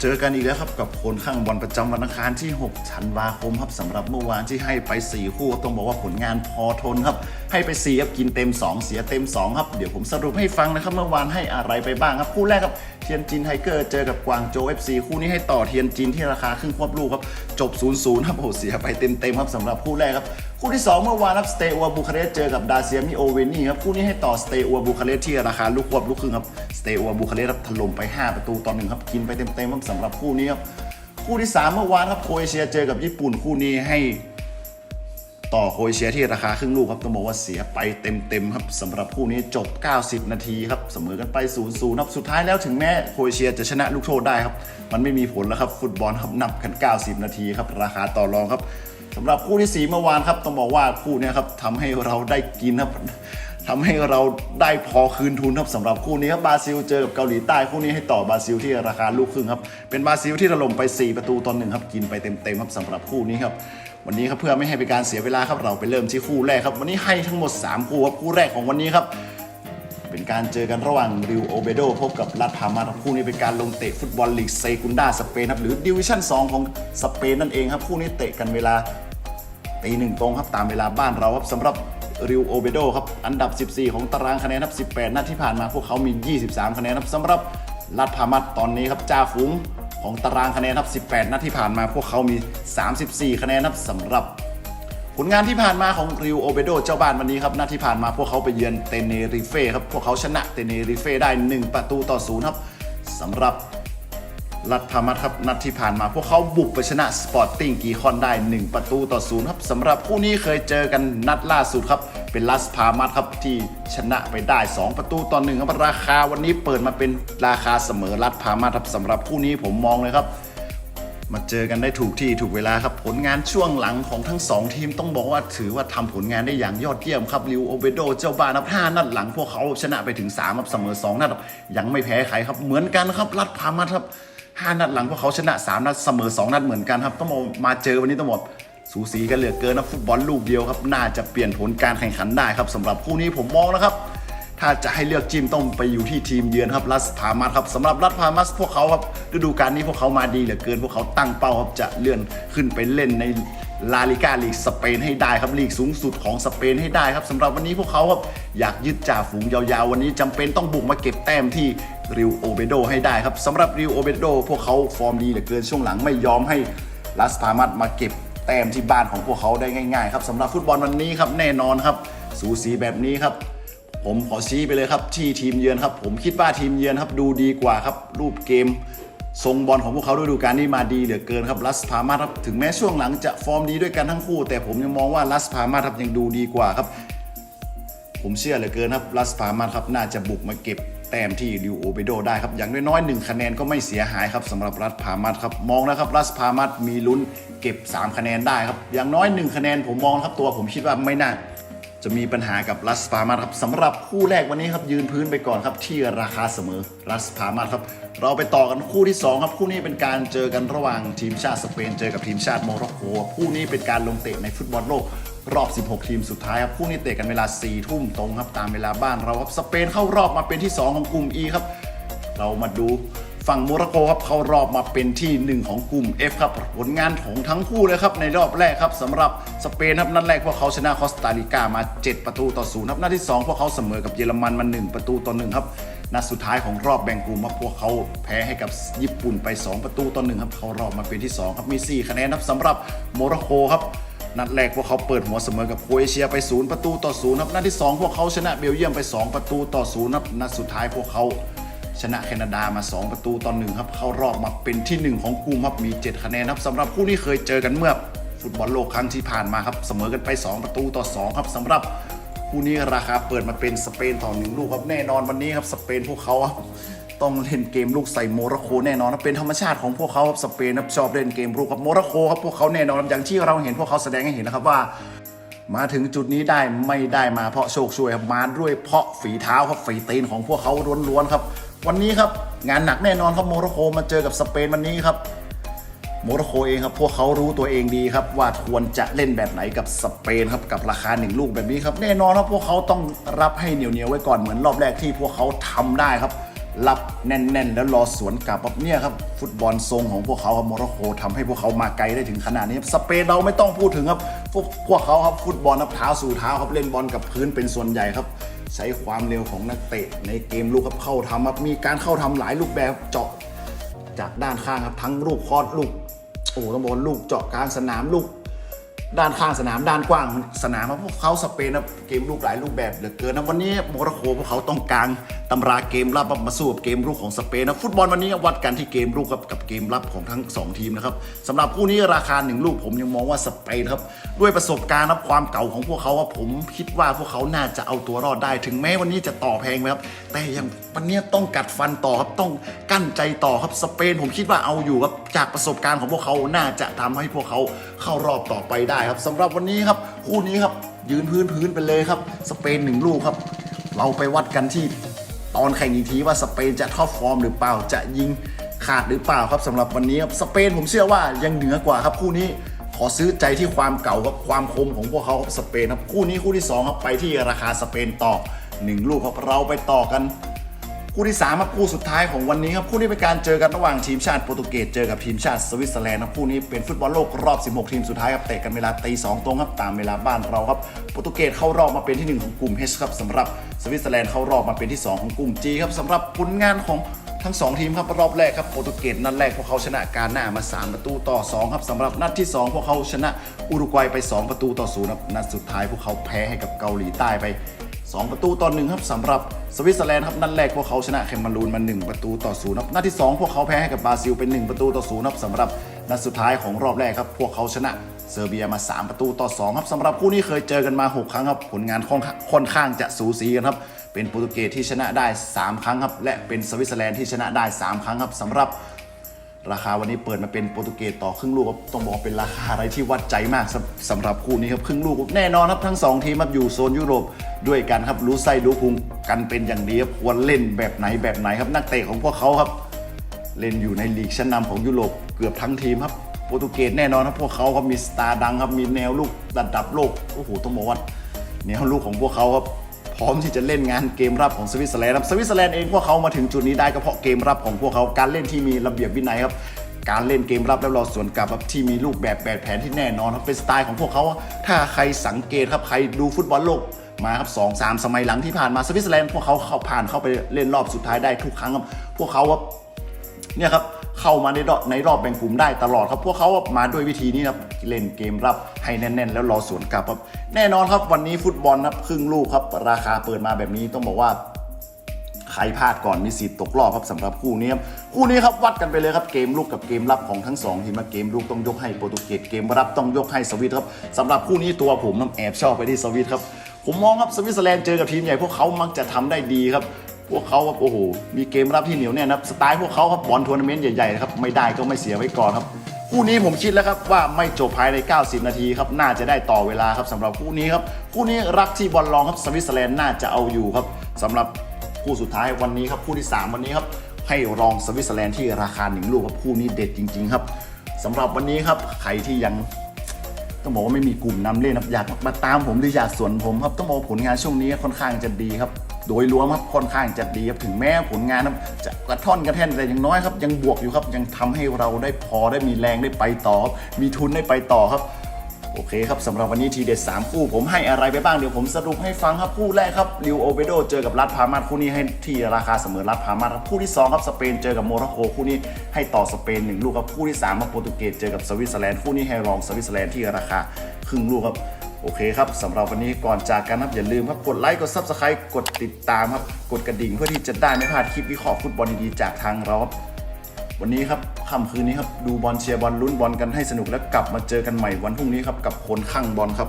เจอกันอีกแล้วครับกับผลข้างบอลประจำวันอังคารที่ 6 ธันวาคมครับสำหรับเมื่อวานที่ให้ไป 4 คู่ต้องบอกว่าผลงานพอทนครับ ให้ไป4ครับกินเต็ม 2 เสียเต็ม 2 ครับ เดี๋ยวผมสรุปให้ฟังนะครับ เมื่อวานให้อะไรไปบ้างครับ คู่แรกครับ ทียนจินไทเกอร์เจอกับกวางโจเอฟซีคู่นี้ให้ต่อเทียนจินที่ราคาครึ่งควบลูกครับ จบ 0-0ครับโอ้โหเสียไปเต็มๆครับสำหรับคู่แรกครับ คู่ที่ 2 เมื่อวานครับสเตอัวบูคาเรสเจอกับดาเซียมิโอเวนี่ครับคู่นี้ให้ต่อสเตอัวบูคาเรสที่ราคาลูกควบลูกครึ่งครับสเตอัวบูคาเรสครับถล่มไป 5 ประตูต่อหนึ่งครับกินไปเต็มๆครับสำหรับคู่นี้ครับคู่ที่ 3 เมื่อวานครับโครเอเชียเจอกับญี่ปุ่นคู่นี้ให้ ต่อโคเชียที่ราคาครึ่งลูกครับต้องบอกว่าเสียไปเต็มๆครับสำหรับคู่นี้จบ 90 นาทีครับเสมอกันไป 0-0ครับสุดท้ายแล้วถึงแม้โคเชียจะชนะลูกโทษได้ครับ มันไม่มีผลแล้วครับฟุตบอลครับนับกัน 90 นาทีครับราคาต่อรองครับสำหรับคู่ที่4เมื่อวานครับต้องบอกว่าคู่นี้ครับทำให้เราได้กินครับทำให้เราได้พอคืนทุนครับสำหรับคู่นี้ครับบราซิลเจอกับเกาหลีใต้คู่นี้ให้ต่อบราซิลที่ราคาลูกครึ่งครับเป็นบราซิลที่ถล่มไป 4 ประตูต่อหนึ่งครับกินไปเต็มๆครับสำหรับคู่นี้ครับ วันนี้ครับเพื่อไม่ให้เป็นการเสียเวลาครับเราไปเริ่มที่คู่แรกครับ วันนี้ให้ทั้งหมด 3 คู่ครับคู่แรกของวันนี้ครับเป็นการเจอกันระหว่างริวโอเบโดพบกับลัดพามาครับคู่นี้เป็นการลงเตะฟุตบอลลีกเซกุนดาสเปนครับหรือดิวิชั่น 2 ของสเปนนั่นเองครับคู่นี้เตะกันเวลาตีหนึ่งตรงครับตามเวลาบ้านเราครับสำหรับริวโอเบโดครับอันดับ 14 ของตารางคะแนนครับ18 นัดที่ผ่านมาพวกเขามี 23 คะแนนครับสำหรับลัดพามัดตอนนี้ครับจ่าฝูง ของตารางคะแนนครับ 18 นัดที่ผ่านมาพวกเขามี 34 คะแนนครับสำหรับ ผลงานที่ผ่านมาของริวโอเบโดเจ้าบ้านวันนี้ครับนัดที่ผ่านมาพวกเขาไปเยือนเตเนริเฟ่ครับพวกเขาชนะเตเนริเฟ่ได้ 1 ประตูต่อศูนย์ครับสำหรับ รัฐพามัดครับนัดที่ผ่านมา พวกเขาบุกไปชนะสปอร์ติ้งกีคอนได้ 1 ประตูต่อศูนย์ครับสำหรับคู่นี้เคยเจอกันนัดล่าสุดครับ เป็นลัสพามัดครับที่ชนะไปได้ 2 ประตูต่อหนึ่งครับราคาวันนี้เปิดมาเป็นราคาเสมอรัฐพามัดครับสำหรับคู่นี้ผมมองเลยครับ มาเจอกันได้ถูกที่ถูกเวลาครับผลงานช่วงหลังของทั้ง 2 ทีมต้องบอกว่าถือว่าทำผลงานได้อย่างยอดเยี่ยมครับลิวโอเบโดเจ้าบ้านครับ5นัดหลังพวกเขาชนะไปถึง3ครับเสมอ2นัดครับยังไม่แพ้ใครครับเหมือนกันครับรัดพามัดครับ 5 นัดหลังพวกเขาชนะ 3 นัดเสมอ 2 นัดเหมือนกันครับ ต้องมาเจอวันนี้ต้องบอกสูสีกันเหลือเกินนะฟุตบอลลูกเดียวครับ น่าจะเปลี่ยนผลการแข่งขันได้ครับสำหรับคู่นี้ผมมองนะครับ ถ้าจะให้เลือกจิ้มต้องไปอยู่ที่ทีมเยือนครับรัสพามัสครับสำหรับรัสพามัสพวกเขาครับฤดูกาลนี้พวกเขามาดีเหลือเกิน พวกเขาตั้งเป้าครับจะเลื่อนขึ้นไปเล่นใน ลาลิกาลีกสเปนให้ได้ครับลีกสูงสุดของสเปนให้ได้ครับสำหรับวันนี้พวกเขาครับอยากยึดจ่าฝูงยาวๆ วันนี้จำเป็นต้องบุกมาเก็บแต้มที่ริวโอเบโดให้ได้ครับสำหรับริวโอเบโดพวกเขาฟอร์มดีเหลือเกินช่วงหลังไม่ยอมให้รัสพามัสมาเก็บแต้มที่บ้านของพวกเขาได้ง่ายๆครับสำหรับฟุตบอลวันนี้ครับแน่นอนครับ สูสีแบบนี้ครับ ผมขอชี้ไปเลยครับที่ทีมเยือนครับ ผมคิดว่าทีมเยือนครับดูดีกว่าครับรูปเกม ทรงบอลของพวกเขาฤดูกาลนี้มาดีเหลือเกินครับลัสพามาครับถึงแม้ช่วงหลังจะฟอร์มดีด้วยกันทั้งคู่ แต่ผมยังมองว่าลัสพามาครับยังดูดีกว่าครับ ผมเชื่อเหลือเกินครับลัสพามาครับน่าจะบุกมาเก็บแต้มที่ริวโอเบโดได้ครับ อย่างน้อยๆหนึ่งคะแนนก็ไม่เสียหายครับสำหรับรัสพามัดครับ มองนะครับรัสพามัดมีลุ้นเก็บ 3 คะแนนได้ครับ อย่างน้อย 1 คะแนนผมมองครับตัวผมคิดว่าไม่น่า จะมีปัญหากับรัสพามาครับสำหรับคู่แรกวันนี้ครับยืนพื้นไปก่อนครับที่ราคาเสมอรัสพามาครับ เราไปต่อกันคู่ที่ 2 ครับ คู่นี้เป็นการเจอกันระหว่างทีมชาติสเปนเจอกับทีมชาติโมร็อกโกคู่นี้เป็นการลงเตะในฟุตบอลโลกรอบ 16 ทีมสุดท้ายครับ คู่นี้เตะกันเวลา 4 ทุ่มตรงครับตามเวลาบ้านเราครับสเปนเข้ารอบมาเป็นที่ 2 ของกลุ่ม E ครับ เรามาดู ฝั่งโมร็อกโกครับเข้ารอบมาเป็นที่ 1 ของกลุ่ม F ครับผลงานของทั้งคู่เลยครับในรอบแรกครับสำหรับสเปนครับนัดแรกพวกเขาชนะคอสตาริกามา 7 ประตูต่อศูนย์ครับนัดที่ 2 พวกเขาเสมอกับเยอรมันมา 1 ประตูต่อ1ครับนัดสุดท้ายของรอบแบ่งกลุ่มพวกเขาแพ้ให้กับญี่ปุ่นไป 2 ประตูต่อ1ครับเขารอบมาเป็นที่ 2 ครับมี 4 คะแนนครับสำหรับโมร็อกโกครับนัดแรกพวกเขาเปิดหัวเสมอกับโครเอเชียไป 0 ประตูต่อ0ครับนัดที่ 2 พวกเขาชนะเบลเยียมไป 2 ประตูต่อ0ครับนัดสุดท้ายพวกเขา ชนะแคนาดามา 2 ประตูต่อหนึ่งครับ เข้ารอบมาเป็นที่ 1 ของกลุ่มครับมี 7 คะแนนครับสำหรับคู่นี้เคยเจอกันเมื่อฟุตบอลโลกครั้งที่ผ่านมาครับเสมอกันไป 2 ประตูต่อ 2 ครับสำหรับคู่นี้ราคาเปิดมาเป็นสเปนต่อหนึ่งลูกครับแน่นอนวันนี้ครับสเปนพวกเขาครับต้องเล่นเกมลูกใส่โมร็อกโกแน่นอนครับเป็นธรรมชาติของพวกเขาครับสเปนครับชอบเล่นเกมลูกครับโมร็อกโกครับพวกเขาแน่นอนครับอย่างที่เราเห็นพวกเขาแสดงให้เห็นนะครับว่า มาถึงจุดนี้ได้ไม่ได้มาเพราะโชคช่วยครับมาด้วยเพราะฝีเท้าครับฝีตีนของพวกเขาล้วนๆครับ วันนี้ครับงานหนักแน่นอนครับโมร็อกโกมาเจอกับสเปนวันนี้ครับโมร็อกโกเองครับพวกเขารู้ตัวเองดีครับว่าควรจะเล่นแบบไหนกับสเปนครับกับราคาหนึ่งลูกแบบนี้ครับแน่นอนครับพวกเขาต้องรับให้เหนียวๆไว้ก่อนเหมือนรอบแรกที่พวกเขาทำได้ครับ รับแน่น ๆ แล้วรอสวนกลับแบบเนี่ยครับฟุตบอลทรงของพวกเขาครับโมร็อกโกทำให้พวกเขามาไกลได้ถึงขนาดนี้สเปนเราไม่ต้องพูดถึงครับ พวกพวกเขาครับฟุตบอลนับเท้าสู่เท้าครับเล่นบอลกับพื้นเป็นส่วนใหญ่ครับ ใช้ความเร็วของนักเตะในเกมลูกครับเข้าทำครับมีการเข้าทำหลายรูปแบบเจาะจากด้านข้างครับทั้งลูกคอดลูกโอ้ต้องบอกลูกเจาะกลางสนามลูก ด้านข้างสนามด้านกว้างสนามครับพวกเขาสเปนนะเกมลูกหลายรูปแบบเหลือเกินนะวันนี้โมร็อกโกพวกเขาต้องการตำราเกมรับมาสู้กับเกมรุกของสเปนนะฟุตบอลวันนี้วัดกันที่เกมรุกกับกับเกมรับของทั้งสองทีมนะครับสำหรับคู่นี้ราคาหนึ่งลูกผมยังมองว่าสเปนครับด้วยประสบการณ์และความเก่าของพวกเขาว่าผมคิดว่าพวกเขาน่าจะเอาตัวรอดได้ ถึงแม้วันนี้จะต่อแพงไหมครับแต่ยังวันนี้ต้องกัดฟันต่อครับต้องกั้นใจต่อครับสเปนผมคิดว่าเอาอยู่ครับจากประสบการณ์ของพวกเขาน่าจะทำให้พวกเขาเข้ารอบต่อไปได้ครับสำหรับวันนี้ครับคู่นี้ครับยืนพื้นพื้นไปเลยครับ สเปนหนึ่งลูกครับ เราไปวัดกันที่ตอนแข่งอีกทีว่าสเปนจะท็อปฟอร์มหรือเปล่าจะยิงขาดหรือเปล่าครับสำหรับวันนี้ครับสเปนผมเชื่อว่ายังเหนือกว่าครับคู่นี้ขอซื้อใจที่ความเก่ากับความคมของพวกเขาครับสเปนครับคู่นี้คู่ที่สองครับไปที่ราคาสเปนต่อหนึ่งลูกครับเราไปต่อกัน คู่ที่3ครับคู่สุดท้ายของวันนี้ครับคู่นี้เป็นการเจอกันระหว่างทีมชาติโปรตุเกสเจอกับทีมชาติสวิตเซอร์แลนด์ครับคู่นี้เป็นฟุตบอลโลกรอบ 16 ทีมสุดท้ายครับเตะกันเวลาตี2ตรงครับตามเวลาบ้านเราครับโปรตุเกสเข้ารอบมาเป็นที่ 1 ของกลุ่ม H ครับสำหรับสวิตเซอร์แลนด์เข้ารอบมาเป็นที่ 2 ของกลุ่ม G ครับสำหรับผลงานของทั้ง 2 ทีมครับรอบแรกครับโปรตุเกสนัดแรกพวกเขาชนะการหน้ามา 3 ประตูต่อ 2 ครับสำหรับนัดที่ 2 พวกเขาชนะอุรุกวัยไป 2 ประตูต่อ0ครับนัดสุดท้ายพวกเขาแพ้ให้กับเกาหลีใต้ไป 2 ประตูต่อหนึ่งครับสำหรับสวิตเซอร์แลนด์ครับนัดแรกพวกเขาชนะเคมารูนมา 1 ประตูต่อศูนย์ครับนัดที่ 2 พวกเขาแพ้ให้กับบราซิลเป็น 1 ประตูต่อศูนย์ครับสำหรับนัดสุดท้ายของรอบแรกครับพวกเขาชนะเซอร์เบียมา 3 ประตูต่อ2ครับสำหรับคู่นี้เคยเจอกันมา 6 ครั้งครับผลงานค่อนข้างค่อนข้างจะสูสีกันครับเป็นโปรตุเกสที่ชนะได้ 3 ครั้งครับและเป็นสวิตเซอร์แลนด์ที่ชนะได้ 3 ครั้งครับสำหรับ ราคาวันนี้เปิดมาเป็นโปรตุเกสต่อครึ่งลูกครับต้องบอกเป็นราคาอะไรที่วัดใจมากสำสำหรับคู่นี้ครับครึ่งลูกแน่นอนครับทั้งสองทีมครับอยู่โซนยุโรปด้วยกันครับรู้ไส้รู้พุงกันเป็นอย่างดีครับควรเล่นแบบไหนแบบไหนครับนักเตะของพวกเขาครับ เล่นอยู่ในลีกชั้นนำของยุโรปเกือบทั้งทีมครับโปรตุเกสแน่นอนครับพวกเขาครับมีสตาร์ดังครับมีแนวลูกระดับโลกโอ้โหต้องบอกว่าแนวลูกของพวกเขาครับ พร้อมที่จะเล่นงานเกมรับของสวิตเซอร์แลนด์ครับสวิตเซอร์แลนด์เองพวกเขามาถึงจุดนี้ได้ก็เพราะเกมรับของพวกเขาการเล่นที่มีระเบียบวินัยครับการเล่นเกมรับแล้วเราสวนกลับที่มีรูปแบบแบบแผนที่แน่นอนครับเป็นสไตล์ของพวกเขาถ้าใครสังเกตครับใครดูฟุตบอลโลกมาครับสองสามสมัยหลังที่ผ่านมาสวิตเซอร์แลนด์พวกเขาเข้าผ่านเข้าไปเล่นรอบสุดท้ายได้ทุกครั้งครับพวกเขาครับเนี่ยครับ เข้ามาในรอบในรอบแบ่งกลุ่มได้ตลอดครับพวกเขามาด้วยวิธีนี้ครับเล่นเกมรับให้แน่น ๆ แล้วรอสวนกลับครับแน่นอนครับวันนี้ฟุตบอลครับครึ่งลูกครับราคาเปิดมาแบบนี้ต้องบอกว่าใครพลาดก่อนมีสิทธิ์ตกรอบครับสำหรับคู่นี้ครับคู่นี้ครับวัดกันไปเลยครับเกมลุกกับเกมรับของทั้งสองทีมเกมลุกต้องยกให้โปรตุเกสเกมรับต้องยกให้สวิตครับสำหรับคู่นี้ตัวผมน้ำแอบชอบไปที่สวิตครับผมมองครับสวิตเซอร์แลนด์เจอกับทีมใหญ่พวกเขามักจะทำได้ดีครับ พวกเขาครับโอ้โหมีเกมรับที่เหนียวแน่นครับสไตล์พวกเขาครับบอลทัวร์นาเมนต์ใหญ่ๆนะครับไม่ได้ก็ไม่เสียไว้ก่อนครับคู่นี้ผมคิดแล้วครับว่าไม่จบภายใน 90 นาทีครับน่าจะได้ต่อเวลาครับสำหรับคู่นี้ครับคู่นี้รักที่บอลรองครับสวิตเซอร์แลนด์น่าจะเอาอยู่ครับสำหรับคู่สุดท้ายวันนี้ครับคู่ที่ 3 วันนี้ครับให้รองสวิตเซอร์แลนด์ที่ราคาหนึ่งลูกครับคู่นี้เด็ดจริง ๆ ครับสำหรับวันนี้ครับใครที่ยังต้องบอกว่าไม่มีกลุ่มนำเล่นครับอยากมาตามผมหรืออยากสวนผมครับต้องบอกผลงานช่วงนี้ค่อนข้างจะดีครับ โดยรวมครับค่อนข้างจะดีครับถึงแม้ผลงานจะกระท่อนกระแท่นแต่อย่างน้อยครับ ยังบวกอยู่ครับยังทำให้เราได้พอได้มีแรงได้ไปต่อ มีทุนได้ไปต่อครับโอเคครับสำหรับวันนี้ทีเด็ด3คู่ผมให้อะไรไปบ้างเดี๋ยวผมสรุปให้ฟังครับคู่แรกครับลิวโอเบโดเจอกับรัฐพามาสคู่นี้ให้ที่ราคาเสมอรัฐพามาสครับคู่ที่2ครับสเปนเจอกับโมร็อกโกคู่นี้ให้ต่อสเปนหนึ่งลูกครับคู่ที่3ครับโปรตุเกสเจอกับสวิตเซอร์แลนด์คู่นี้ให้รองสวิตเซอร์แลนด์ที่ราคาครึ่งลูกครับ โอเคครับสำหรับวันนี้ก่อนจากกันครับอย่าลืมครับกดไลค์กด Subscribe กดติดตามครับกดกระดิ่งเพื่อที่จะได้ไม่พลาดคลิปวิเคราะห์ฟุตบอลดีๆจากทางเราครับวันนี้ครับค่ำคืนนี้ครับดูบอลเชียร์บอลลุ้นบอลกันให้สนุกแล้วกลับมาเจอกันใหม่วันพรุ่งนี้ครับกับคนข้างบอลครับ